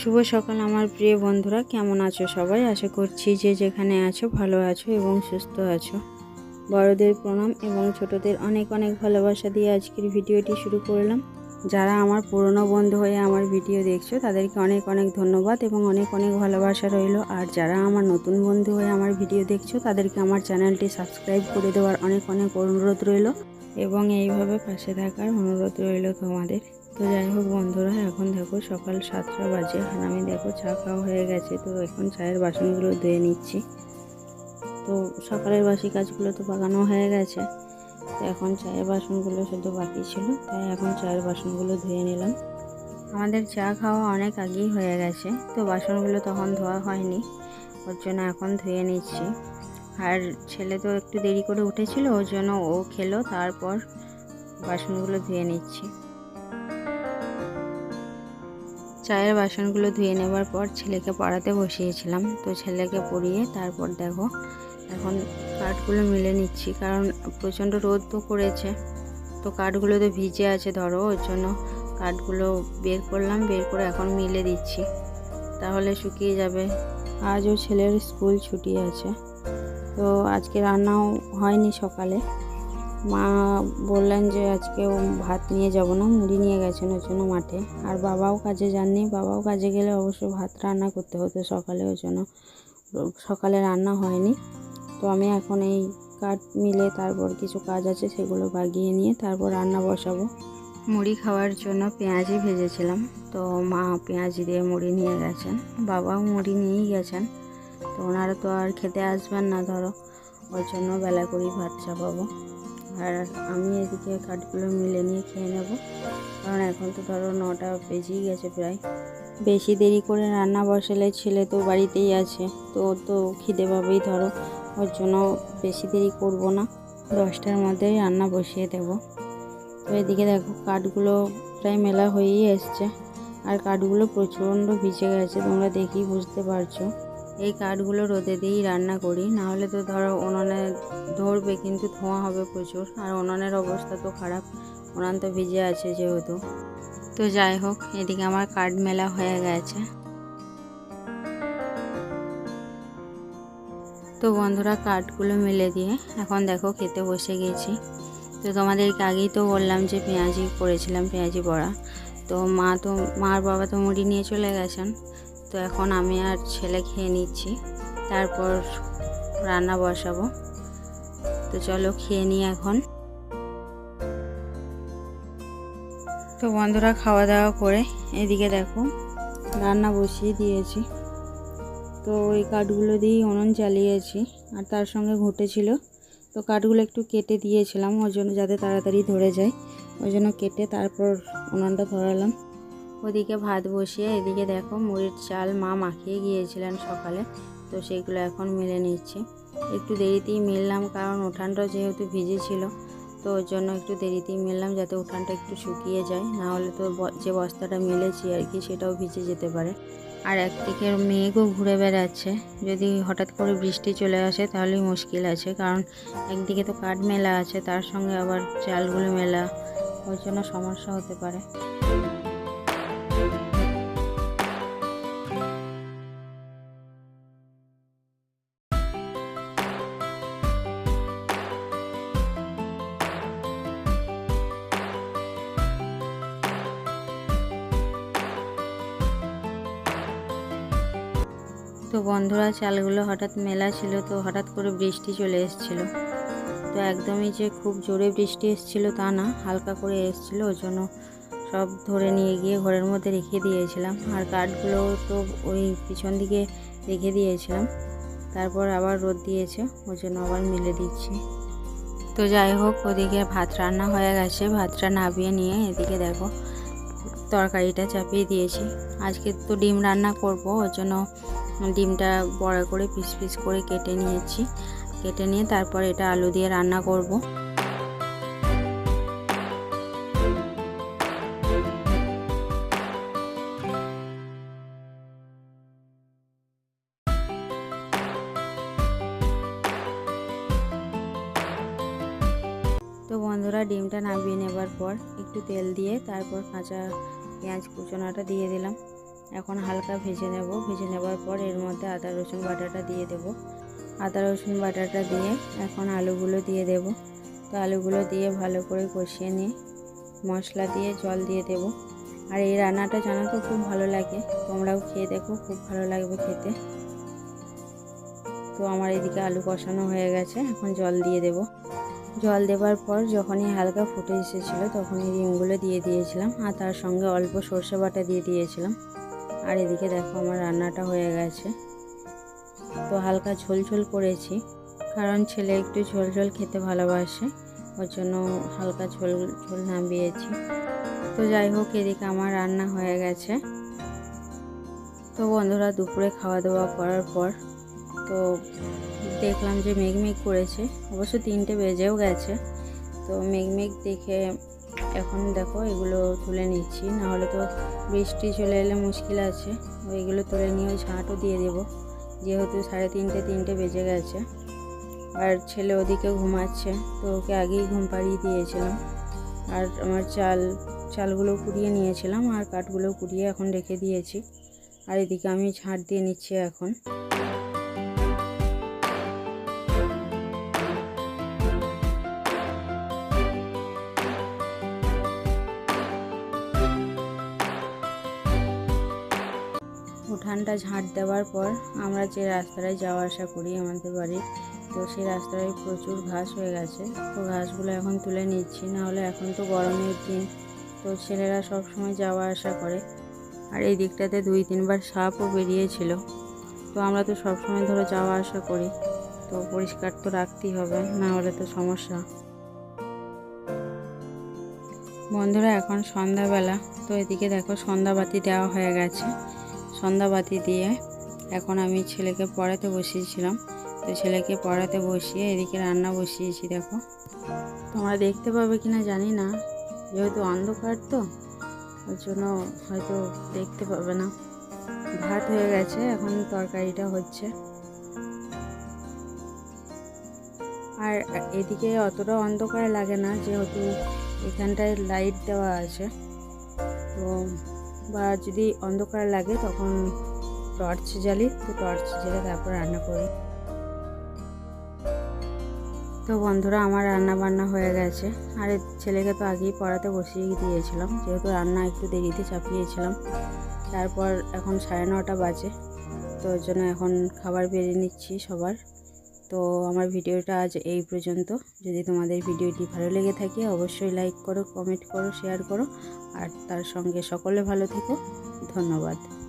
শুভ সকাল আমার প্রিয় বন্ধুরা, কেমন আছো সবাই? আশা করছি যে যেখানে আছো ভালো আছো এবং সুস্থ আছো। বড়দের প্রণাম এবং ছোটদের অনেক অনেক ভালোবাসা দিয়ে আজকের ভিডিওটি শুরু করলাম। যারা আমার পুরনো বন্ধু হয়ে আমার ভিডিও দেখছ, তাদেরকে অনেক অনেক ধন্যবাদ এবং অনেক অনেক ভালোবাসা রইল। আর যারা আমার নতুন বন্ধু হয়ে আমার ভিডিও দেখছ, তাদেরকে আমার চ্যানেলটি সাবস্ক্রাইব করে দেওয়ার অনেক অনেক অনুরোধ রইল। এবং এইভাবে পাশে থাকার অনুরোধ রইল তোমাদের। তো যাই হোক বন্ধুরা, এখন দেখো সকাল সাতটা বাজে। আর আমি দেখো চা খাওয়া হয়ে গেছে, তো এখন চায়ের বাসনগুলো ধুয়ে নিচ্ছি। তো সকালের বাসি কাজগুলো তো বাগানো হয়ে গেছে। তো এখন চায়ের বাসনগুলো শুধু বাকি ছিল, তাই এখন চায়ের বাসনগুলো ধুয়ে নিলাম। আমাদের চা খাওয়া অনেক আগেই হয়ে গেছে, তো বাসনগুলো তখন ধোয়া হয়নি, ওর জন্য এখন ধুয়ে নিচ্ছি। আর ছেলে তো একটু দেরি করে উঠেছিল, ওর জন্য ও খেলো, তারপর বাসনগুলো ধুয়ে নিচ্ছি। চায়ের বাসনগুলো ধুয়ে নেবার পর ছেলেকে পড়াতে বসিয়েছিলাম। তো ছেলেকে পড়িয়ে তারপর দেখো, এখন কাঠগুলো মিলে নিচ্ছি, কারণ প্রচণ্ড রোদ তো করেছে। তো কাঠগুলো তো ভিজে আছে ধরো, ওর জন্য কাঠগুলো বের করলাম, বের করে এখন মিলে দিচ্ছি। তাহলে শুকিয়ে যাবে। আজও ছেলের স্কুল ছুটি আছে। তো আজকে রান্নাও হয়নি সকালে। মা বললেন যে আজকে ভাত নিয়ে যাব না, মুড়ি নিয়ে গেছেন ওর জন্য মাঠে। আর বাবাও কাজে যাননি, বাবাও কাজে গেলে অবশ্য ভাত রান্না করতে হতো সকালে, ওর জন্য সকালে রান্না হয়নি। তো আমি এখন এই কাঠ মিলে তারপর কিছু কাজ আছে সেগুলো বাগিয়ে নিয়ে তারপর রান্না বসাবো। মুড়ি খাওয়ার জন্য পেঁয়াজি ভেজেছিলাম। তো মা পেঁয়াজি দিয়ে মুড়ি নিয়ে গেছেন, বাবাও মুড়ি নিয়েই গেছেন। তো ওনারা তো আর খেতে আসবেন না, ধরো। ওর জন্য বেলা করেই ভাত চাপাবো। আর আমি এদিকে কাঠগুলো মিলে নিয়ে খেয়ে নেব। কারণ এখন তো ধরো নটা বেজেই গেছে প্রায়। বেশি দেরি করে রান্না বসালে ছেলে তো বাড়িতেই আছে। তো তো খিদে পাবেই, ধরো। ওর জন্য বেশি দেরি করব না। দশটার মধ্যেই রান্না বসিয়ে দেব। তো এদিকে দেখো, কাঠগুলো প্রায় মেলা হয়েই এসছে। আর কাঠগুলো প্রচণ্ড ভিজে গেছে, তোমরা দেখেই বুঝতে পারছ। এই কাঠগুলো রোদে দিয়েই রান্না করি। না হলে তো ধরো উনুনে ধরবে কিন্তু ধোঁয়া হবে প্রচুর। আর উনুনের অবস্থা তো খারাপ। উনান তো ভিজে আছে যেহেতু। তো যাই হোক, এদিকে আমার কাঠ মেলা হয়ে গেছে। তো বন্ধুরা, কাঠগুলো মেলে দিয়ে এখন দেখো খেতে বসে গেছি। তো তোমাদেরকে আগেই তো বললাম যে পেঁয়াজি করেছিলাম, পেঁয়াজি বড়া। তো মা তো, মার বাবা তো মুড়ি নিয়ে চলে গেছেন। তো এখন আমি আর ছেলে খেয়ে নিচ্ছি। তারপর রান্না বসাবো। তো চলো খেয়ে নিই এখন। তো বন্ধুরা, খাওয়া দাওয়া করে এদিকে দেখো, রান্না বসিয়ে দিয়েছি। তো ওই কাঠগুলো দিয়েই উনুন চালিয়েছি, আর তার সঙ্গে ঘটেছিল। তো কাঠগুলো একটু কেটে দিয়েছিলাম, ওর জন্য যাতে তাড়াতাড়ি ধরে যায়। ওই জন্য কেটে তারপর উনুনটা ধরালাম। ওদিকে ভাত বসিয়ে এদিকে দেখো মুড়ির চাল মা মাখিয়ে গিয়েছিলেন সকালে, তো সেগুলো এখন মিলে নিচ্ছি। একটু দেরিতেই মিললাম কারণ উঠানটা যেহেতু ভিজে ছিল, তো ওর জন্য একটু দেরিতেই মিললাম যাতে উঠানটা একটু শুকিয়ে যায়, না হলে তো যে বস্তাটা মিলেছি আর কি সেটাও ভিজে যেতে পারে। আর একদিকে মেঘও ঘুরে বেড়াচ্ছে, যদি হঠাৎ করে বৃষ্টি চলে আসে তাহলেই মুশকিল আছে, কারণ একদিকে তো কাঠ মেলা আছে, তার সঙ্গে আবার চালগুলো মেলা ওই জন্য সমস্যা হতে পারে। তো বন্ধুরা, চালগুলো হঠাৎ মেলা ছিল তো হঠাৎ করে বৃষ্টি চলে এসেছিল। তো একদমই যে খুব জোরে বৃষ্টি এসেছিল তা না, হালকা করে এসেছিল, ওই জন্য সব ধরে নিয়ে গিয়ে ঘরের মধ্যে রেখে দিয়েছিলাম। আর কাঠগুলো তো ওই পিছন দিকে রেখে দিয়েছিলাম। তারপর আবার রোদ দিয়েছে, ওই জন্য আবার মিলে দিচ্ছি। তো যাই হোক, ওদিকে ভাত রান্না হয়ে গেছে। ভাতটা নাবিয়ে নিয়ে এদিকে দেখো, তরকারিটা চাপিয়ে দিয়েছি। আজকে তো ডিম রান্না করব ওর জন্য ডিমটা বড় করে পিস পিস করে কেটে নিয়েছি। কেটে নিয়ে তারপর এটা আলু দিয়ে রান্না করব। তো বন্ধুরা, ডিমটা নামিয়ে নেবার পর একটু তেল দিয়ে তারপর কাঁচা পেঁয়াজ কুচোনাটা দিয়ে দিলাম। এখন হালকা ভেজে নেব। ভেজে নেবার পর এর মধ্যে আদা, রসুন বাটাটা দিয়ে দেব। আদা, রসুন বাটাটা দিয়ে এখন আলুগুলো দিয়ে দেব। তো আলুগুলো দিয়ে ভালো করে কষিয়ে নিয়ে মশলা দিয়ে জল দিয়ে দেব। আর এই রান্নাটা জানো তো খুব ভালো লাগে। তোমরাও খেয়ে দেখো, খুব ভালো লাগবে খেতে। তো আমার এদিকে আলু কষানো হয়ে গেছে, এখন জল দিয়ে দেব। জল দেবার পর যখনই হালকা ফুটে এসেছিল তখনই ডিমগুলো দিয়ে দিয়েছিলাম। আর তার সঙ্গে অল্প সর্ষে বাটা দিয়ে দিয়েছিলাম। আর এদিকে দেখো আমার রান্নাটা হয়ে গেছে। তো হালকা ঝোল ঝোল করেছি, কারণ ছেলে একটু ঝোল ঝোল খেতে ভালোবাসে, ওর জন্য হালকা ঝোল ঝোল নামিয়েছি। তো যাই হোক, এদিকে আমার রান্না হয়ে গেছে। তো বন্ধুরা, দুপুরে খাওয়া দাওয়া করার পর তো দেখলাম যে মেঘমেঘ করেছে, অবশ্য তিনটে বেজেও গেছে। তো মেঘমেঘ দেখে এখন দেখো এগুলো তুলে নিচ্ছি, নাহলে তো বৃষ্টি চলে এলে মুশকিল আছে। ওইগুলো তুলে নিয়ে ওই ঝাঁটও দিয়ে দেব, যেহেতু সাড়ে তিনটে তিনটে বেজে গেছে। আর ছেলে ওদিকে ঘুমাচ্ছে, তো ওকে আগেই ঘুম পাড়িয়ে দিয়েছিলাম। আর আমার চাল, চালগুলো কুড়িয়ে নিয়েছিলাম, আর কাঠগুলো কুড়িয়ে এখন রেখে দিয়েছি। আর এদিকে আমি ঝাঁট দিয়ে নিচ্ছি এখন। উঠানটা ঝাঁট দেওয়ার পর আমরা যে রাস্তাটায় যাওয়া আসা করি আমাদের বাড়ির, তো সেই রাস্তায় প্রচুর ঘাস হয়ে গেছে। তো ঘাসগুলো এখন তুলে নিচ্ছি, নাহলে এখন তো গরমের দিন। তো ছেলেরা সব সময় যাওয়া আসা করে। আর এই দিকটাতে দুই তিনবার সাপও বেরিয়েছিল। তো আমরা তো সব সময় ধরো যাওয়া আসা করি। তো পরিষ্কার তো রাখতেই হবে, না হলে তো সমস্যা। বন্ধুরা, এখন সন্ধ্যাবেলা। তো এদিকে দেখো সন্ধ্যাবাতি দেওয়া হয়ে গেছে। সন্ধ্যাবাতি দিয়ে এখন আমি ছেলেকে পড়াতে বসিয়েছিলাম। তো ছেলেকে পড়াতে বসিয়ে এদিকে রান্না বসিয়েছি, দেখো। তোমরা দেখতে পাবে কি না জানি না, যেহেতু অন্ধকার তো, ওর জন্য হয়তো দেখতে পাবে না। ভাত হয়ে গেছে, এখন তরকারিটা হচ্ছে। আর এদিকে অতটা অন্ধকার লাগে না, যেহেতু এখানটায় লাইট দেওয়া আছে। তো বা যদি অন্ধকার লাগে তখন টর্চ জ্বালি, তো টর্চ জ্বালে তারপর রান্না করি। তো বন্ধুরা, আমার রান্না বান্না হয়ে গেছে। আর, ছেলেকে তো আগেই পড়াতে বসিয়ে দিয়েছিলাম। যেহেতু রান্না একটু দেরিতে চাপিয়েছিলাম, তারপর এখন সাড়ে নটা বাজে। তো ওর জন্য এখন খাবার বেরিয়ে নিচ্ছি সবার। তো আমার ভিডিওটা আজ এই পর্যন্ত। যদি তোমাদের ভিডিওটি ভালো লেগে থাকে, অবশ্যই লাইক করো কমেন্ট করো শেয়ার করো। আর তার সঙ্গে সকলে ভালো থেকো। ধন্যবাদ।